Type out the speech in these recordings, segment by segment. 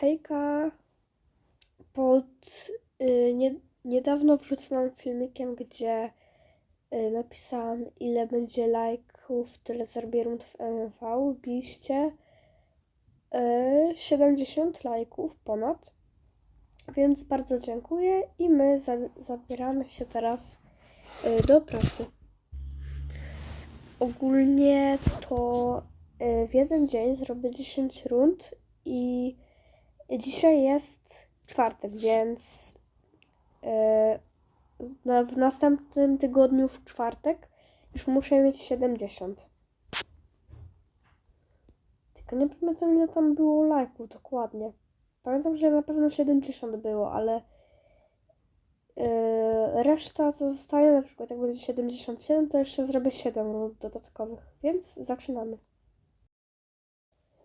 Hejka, pod y, nie, niedawno wrzuconym filmikiem, gdzie y, napisałam ile będzie lajków, tyle zrobię rund w MV, wbiliście y, 70 lajków ponad, więc bardzo dziękuję i my za, zabieramy się teraz y, do pracy. Ogólnie to y, w jeden dzień zrobię 10 rund i dzisiaj jest czwartek, więc na, w następnym tygodniu w czwartek już muszę mieć 70. Tylko nie pamiętam ile tam było lajków dokładnie. Pamiętam, że na pewno 70 było, ale Yy, reszta co zostaje, na przykład jak będzie 77, to jeszcze zrobię 7 rund dodatkowych, więc zaczynamy.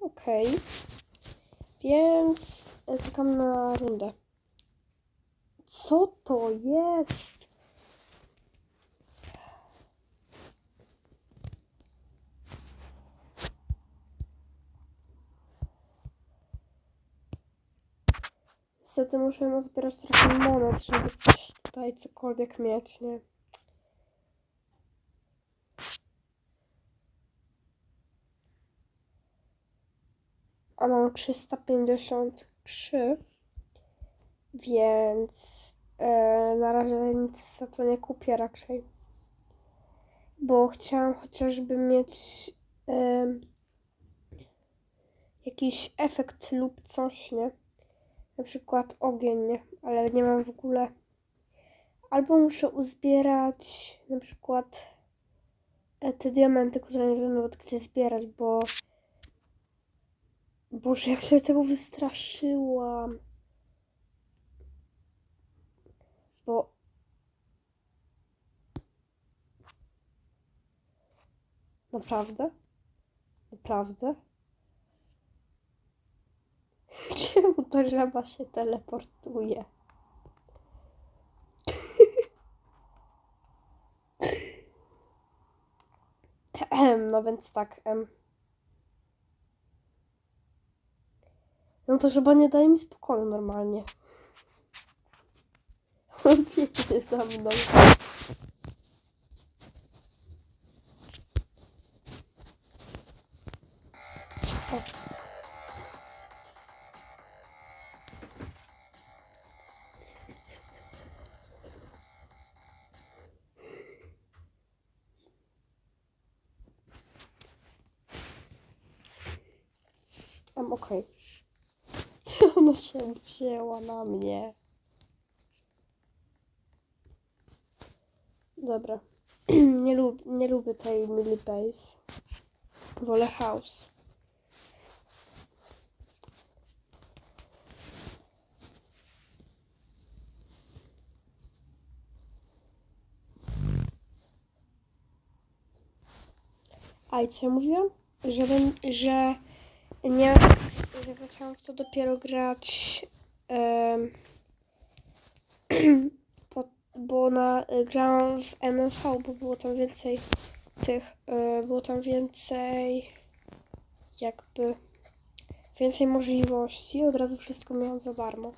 Okej, więc e, czekam na rundę. Co to jest? Niestety muszę nazbierać trochę monet, żeby coś tutaj cokolwiek mieć, nie? A mam 353, więc e, na razie nic za to nie kupię raczej. Bo chciałam chociażby mieć e, jakiś efekt lub coś, nie? na przykład ogień, nie? ale nie mam w ogóle. Albo muszę uzbierać na przykład e, te diamenty, które nie wiem nawet gdzie zbierać, bo Boże, jak się tego wystraszyłam. Bo Naprawdę? Naprawdę? Czemu ta żaba się teleportuje? No więc tak. Em. No to żaba nie daje mi spokoju normalnie. On biegnie za mną. Się wzięła na mnie. Dobra. nie, lub, nie lubię tej mini base. Wolę house. A i co ja mówiłam? Że, bę- że nie, że zaczęłam w to dopiero grać, em, po, bo na, grałam w MMV, bo było tam więcej tych, e, było tam więcej jakby więcej możliwości, od razu wszystko miałam za darmo.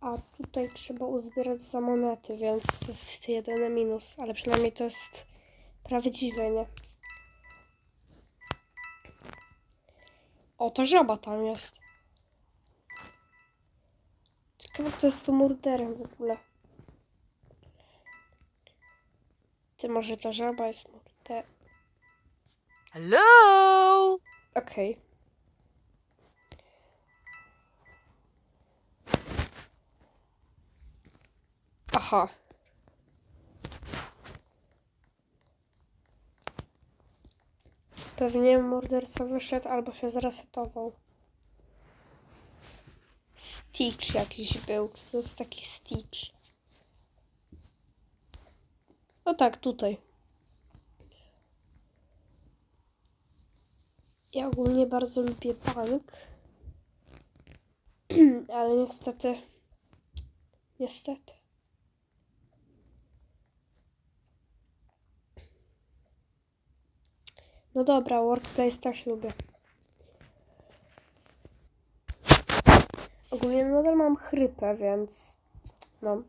A tutaj trzeba uzbierać za monety, więc to jest jedyny minus, ale przynajmniej to jest prawdziwe, nie? O, ta żaba tam jest. Ciekawe, kto jest tu murderem w ogóle. Ty, może ta żaba jest murderem. Hello? Okej. Aha. Pewnie morderca wyszedł albo się zresetował. Stitch jakiś był. To jest taki Stitch. O tak, tutaj. Ja ogólnie bardzo lubię bank. Ale niestety. Niestety. No dobra, workplace też lubię. Ogólnie nadal mam chrypę, więc no.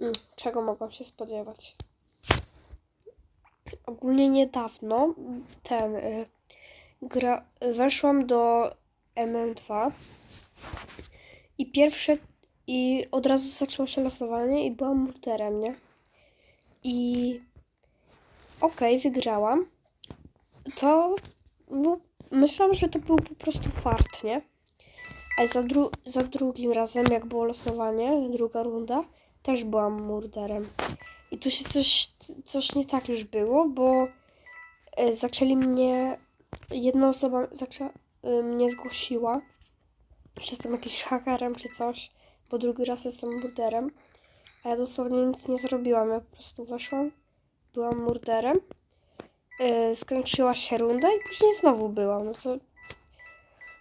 Mm, Czego mogłam się spodziewać? Ogólnie niedawno ten y, gra, weszłam do MM2 i pierwsze i od razu zaczęło się losowanie i byłam murderem, nie? I okej, wygrałam. To no, myślałam, że to był po prostu fart, nie? Ale za, dru za drugim razem, jak było losowanie, druga runda, też byłam murderem. I tu się coś, coś nie tak już było, bo e, zaczęli mnie, jedna osoba zaczęła, e, mnie zgłosiła, że jestem jakimś hakerem czy coś, bo drugi raz jestem murderem. A ja dosłownie nic nie zrobiłam, ja po prostu weszłam, byłam murderem, e, skończyła się runda i później znowu byłam, no to...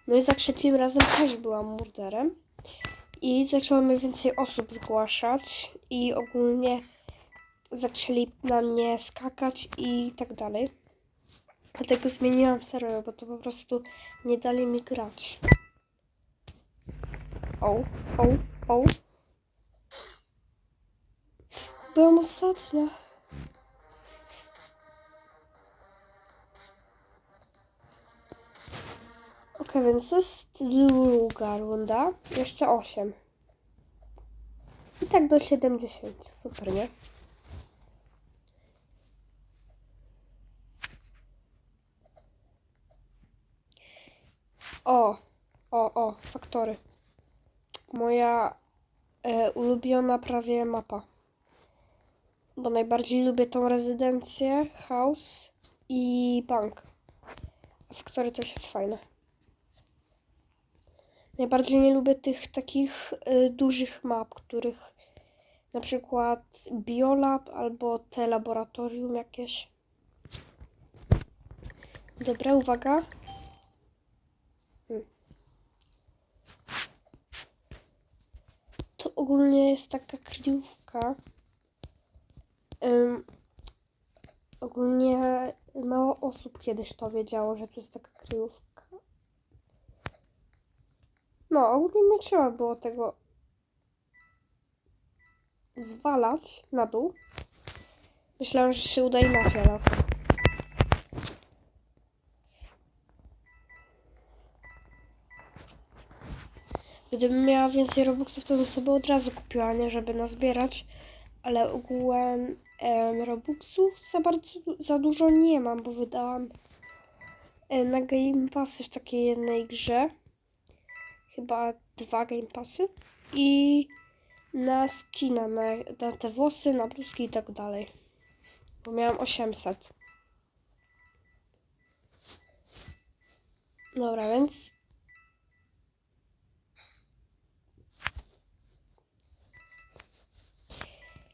No i za trzecim razem też byłam murderem. I zaczęło mnie więcej osób zgłaszać i ogólnie zaczęli na mnie skakać i tak dalej. Dlatego zmieniłam serwer, bo to po prostu nie dali mi grać. O, o, o. Byłam ostatnia. Ok, więc to jest druga runda. Jeszcze 8. I tak do 70. Super, nie? O, o, o, faktory. Moja e, ulubiona prawie mapa. Bo najbardziej lubię tą rezydencję, house i bank. A faktory też jest fajne. Najbardziej nie lubię tych takich y, dużych map, których na przykład Biolab albo te laboratorium jakieś. Dobra, uwaga. Hmm. To ogólnie jest taka kryjówka. Ogólnie mało osób kiedyś to wiedziało, że to jest taka kryjówka. No, ogólnie nie trzeba było tego zwalać na dół. Myślałam, że się uda inaczej, okej. Gdybym miała więcej Robuxów, to bym sobie od razu kupiła, nie żeby nazbierać. Ale ogółem em, Robuxów za bardzo, za dużo nie mam, bo wydałam e, na Game Passy w takiej jednej grze chyba dwa Game Passy i na skina, na, na te włosy, na bluzki i tak dalej. Bo miałam 800. Dobra, więc...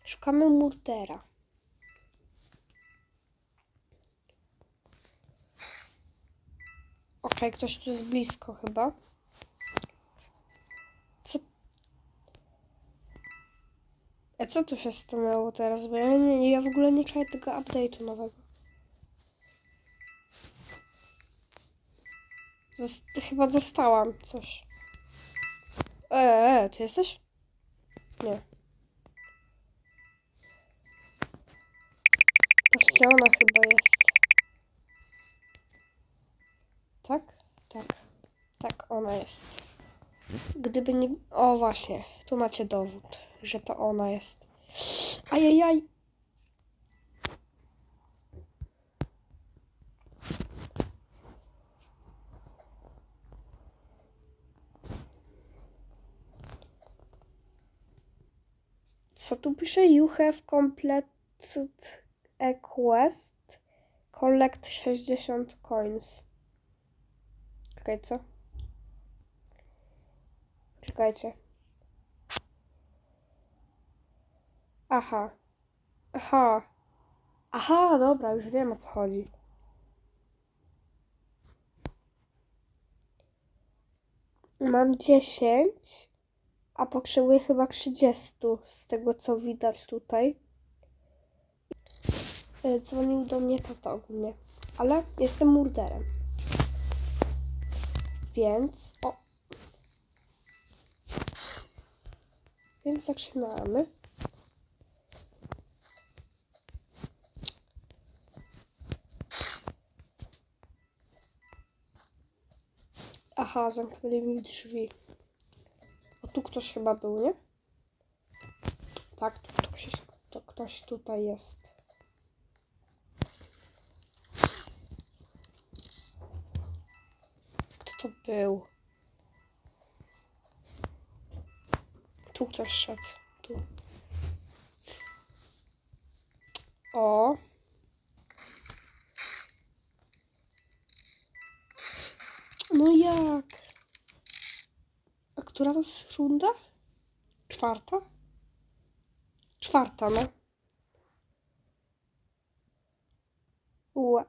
Szukamy murdera. Okej, ktoś tu jest blisko chyba. Co? A co tu się stanęło teraz? Bo ja, nie, ja w ogóle nie czuję tego update'u nowego. Zos chyba dostałam coś. Eee, e, ty jesteś? Nie. Patrzcie, chyba jest. Tak. Tak, ona jest. Gdyby nie... O, właśnie. Tu macie dowód, że to ona jest. Ajajaj. Co tu pisze? You have completed a quest. Collect 60 coins. Czekaj, co? Czekajcie. Aha. Aha. Aha, dobra, już wiem o co chodzi. Mam 10, a potrzebuję chyba 30 z tego co widać tutaj. E, Dzwonił do mnie tata ogólnie, ale jestem murderem. Więc, o. Więc zaczynamy. Aha, zamknęli mi drzwi. O, tu ktoś chyba był, nie? Tak, ktoś, to ktoś tutaj jest. Kto to był? Tu ktoś szedł. Tu. O. No jak? A która to jest runda? Czwarta? Czwarta, no. Ue.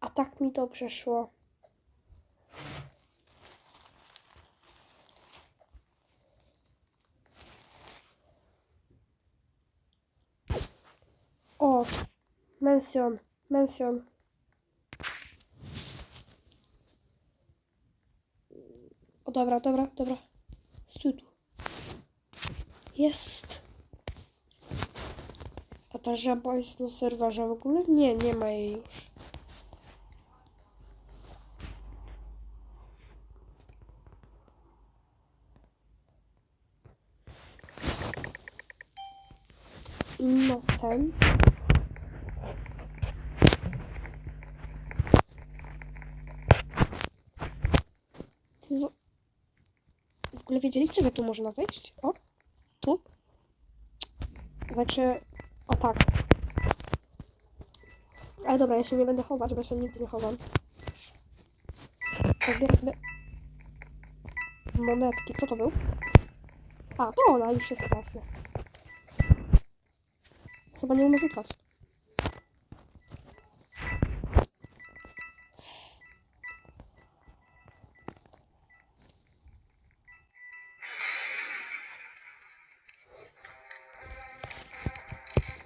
A tak mi dobrze szło. O, mensjon, mensjon. O, dobra, dobra, dobra. Stój tu. Jest. A ta żaba jest na serwerze w ogóle? Nie, nie ma jej już. Innocent. Ty w... w ogóle wiedzieliście, że tu można wejść? O, tu? Znaczy, o tak. Ale dobra, ja się nie będę chować, bo się nigdy nie chowam. Zbieram sobie monetki. Kto to był? A, to ona już jest klasy. Chyba nie umie rzucać.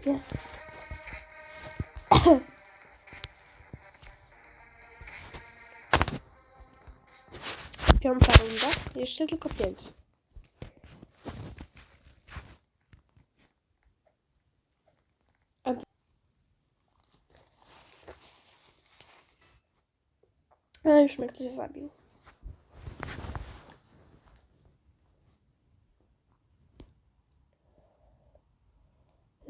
Jest. Piąta runda. Jeszcze tylko pięć. A- już mnie ktoś zabił.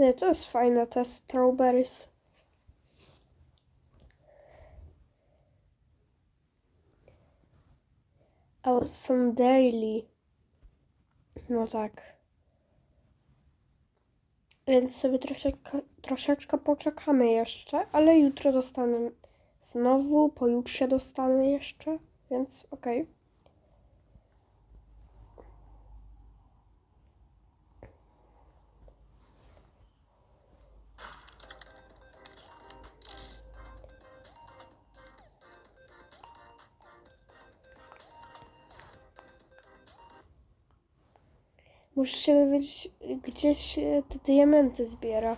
Nie, to jest fajne, te strawberries. A są daily. No tak. Więc sobie troszeczkę, troszeczkę poczekamy jeszcze, ale jutro dostanę znowu, pojutrze dostanę jeszcze, więc okej. Muszę się dowiedzieć, gdzie się te diamenty zbiera.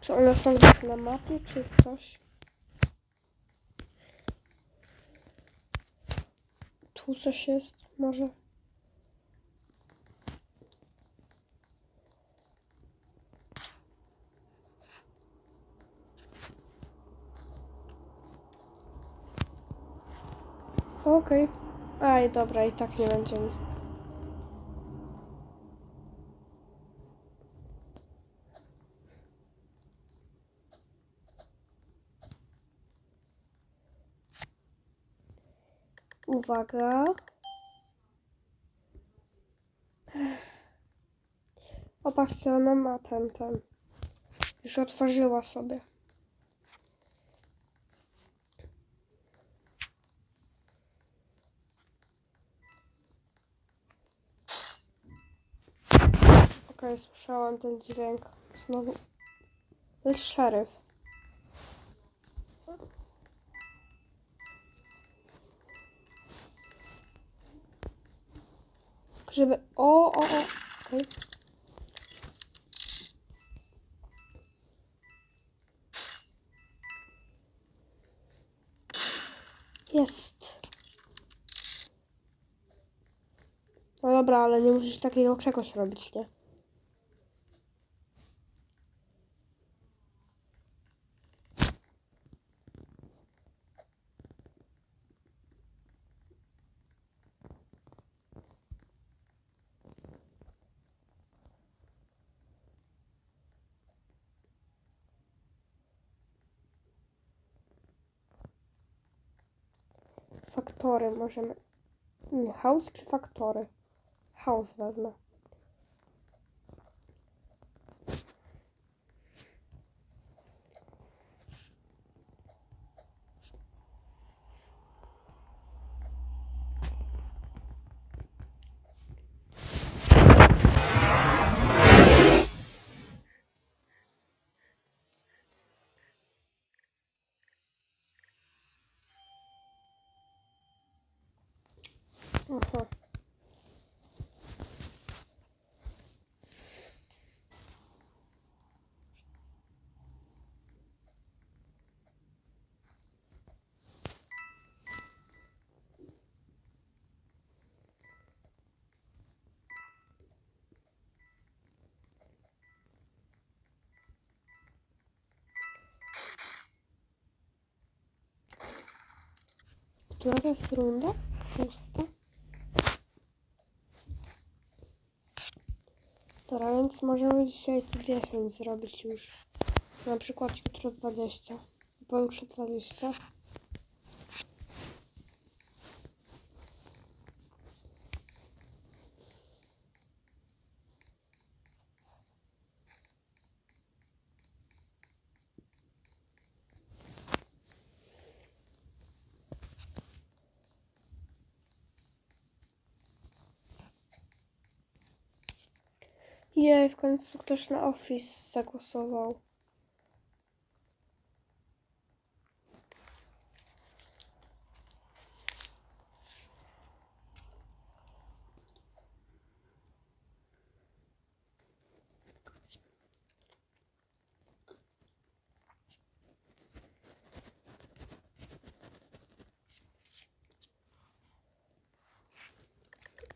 Czy one są gdzieś na mapie, czy coś? Tu coś jest, może? Okej. Aj, dobra, i tak nie będziemy. Uwaga. Popatrzcie, ona ma ten, ten. Już otworzyła sobie. Okej, słyszałam ten dźwięk. Znowu. To jest szeryf. żeby... O, o, o. Okay. Jest. No dobra, ale nie musisz takiego czegoś robić, nie? Faktory możemy. Nie, house czy faktory? House wezmę. Aha. Która jest runda? Szósta? Dobra, więc możemy dzisiaj tu 10 zrobić już. Na przykład jutro 20. Pojutrze 20. Jej, w końcu ktoś na Office zagłosował.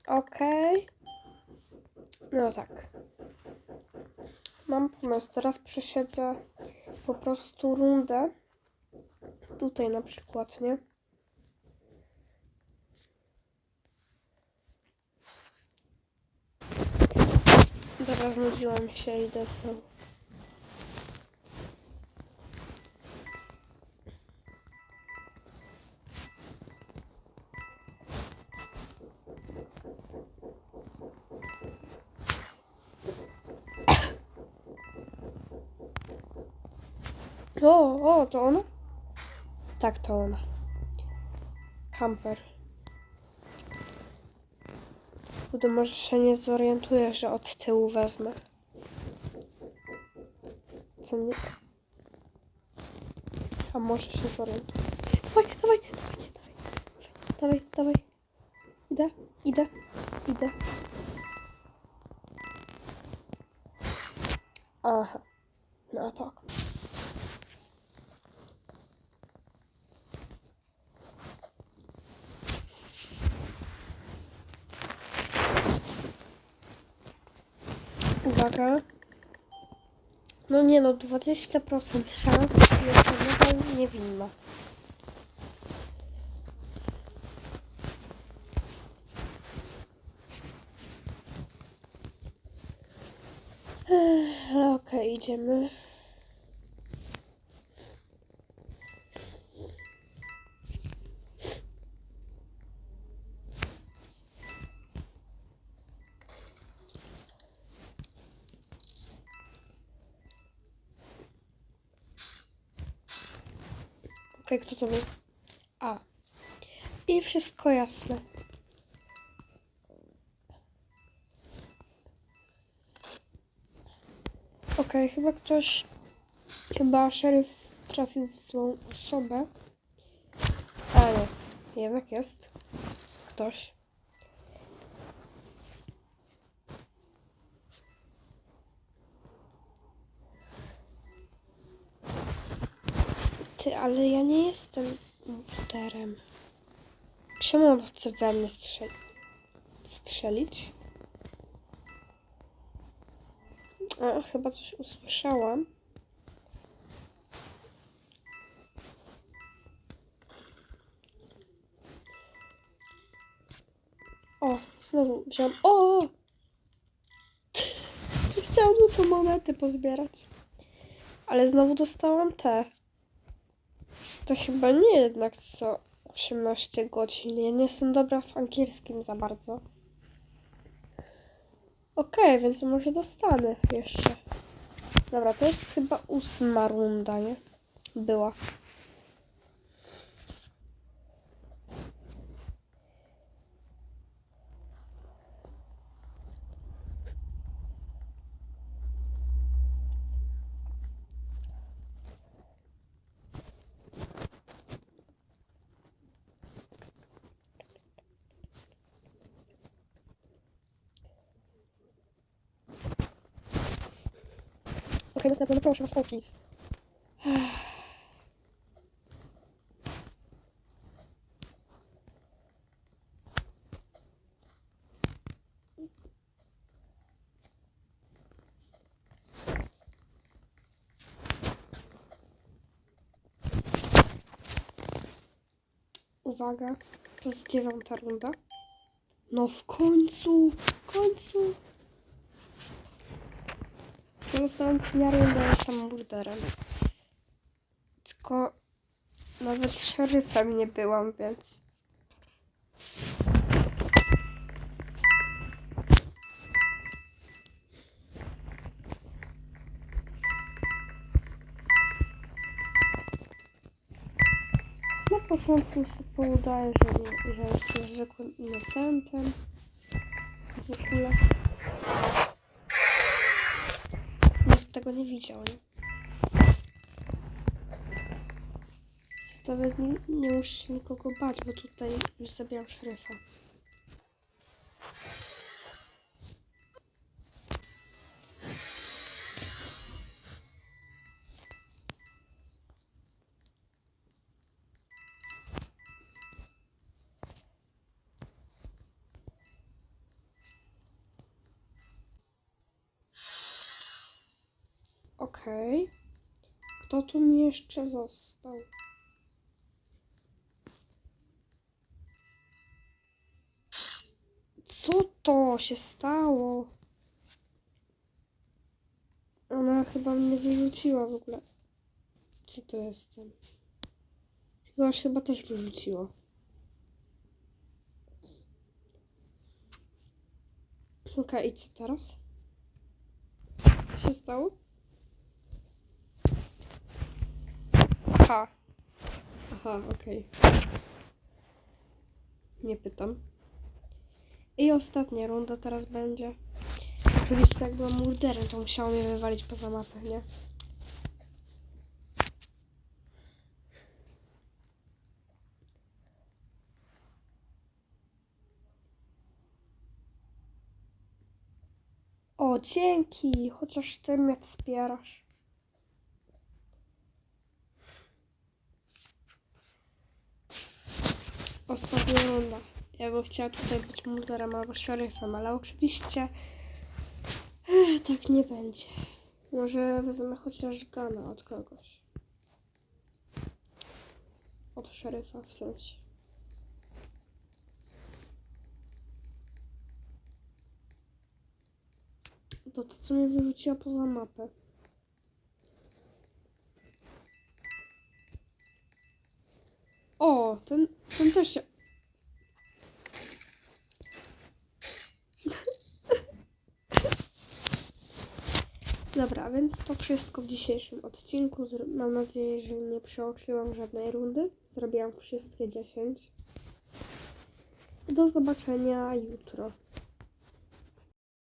Okej. No tak. Pomysł. Teraz przesiedzę po prostu rundę. Tutaj na przykład, nie? Dobra, znudziłam się, idę znowu. To ona? Tak, to ona. Kamper. Kurde, może się nie zorientuję, że od tyłu wezmę. Co nie? A może się zorientuję. Dawaj, dawaj, dawaj, dawaj, dawaj, dawaj. Idę, idę, idę. Aha, no tak. Uwaga. No nie no, 20% szans i jestem nadal niewinna. Okej, idziemy. Okej, kto to był? A. I wszystko jasne. Okej, chyba ktoś, chyba szeryf trafił w złą osobę. Ale jednak jest ktoś. Ty, ale ja nie jestem imposterem. Czemu on chce we mnie strzelić? strzelić. A, chyba coś usłyszałam. O, znowu wziąłem. O! Chciałam tylko monety pozbierać. Ale znowu dostałam te. To chyba nie jednak co 18 godzin. Ja nie jestem dobra w angielskim za bardzo. Okej, więc może dostanę jeszcze. Dobra, to jest chyba ósma runda, nie? Była. Okej, następna, no proszę was, o, please. Uwaga, to jest dziewiąta runda. No w końcu, w końcu. Ja zostałam miarę, bo jestem burderem. Tylko nawet szeryfem nie byłam, więc... Na początku sobie udaję, że, że jestem zwykłym innocentem. W ogóle. Tego nie widział, nie? Nawet nie, nie muszę się nikogo bać, bo tutaj już zabijam szeryfa. Tu mi jeszcze został? Co to się stało? Ona chyba mnie wyrzuciła w ogóle. Co to jestem? Kogoś chyba też wyrzuciło. Okej, i co teraz? Co się stało? Aha. Aha, okej. Nie pytam. I ostatnia runda teraz będzie. Oczywiście jak byłam murderem, to musiało mnie wywalić poza mapę, nie? O, dzięki! Chociaż ty mnie wspierasz. Ostatnia runda. Ja bym chciała tutaj być murderem albo szeryfem, ale oczywiście eh, tak nie będzie. Może wezmę chociaż gana od kogoś. Od szeryfa w sensie. To to, co mnie wyrzuciła poza mapę. O, ten, ten też się... Dobra, więc to wszystko w dzisiejszym odcinku. Mam nadzieję, że nie przeoczyłam żadnej rundy. Zrobiłam wszystkie 10. Do zobaczenia jutro.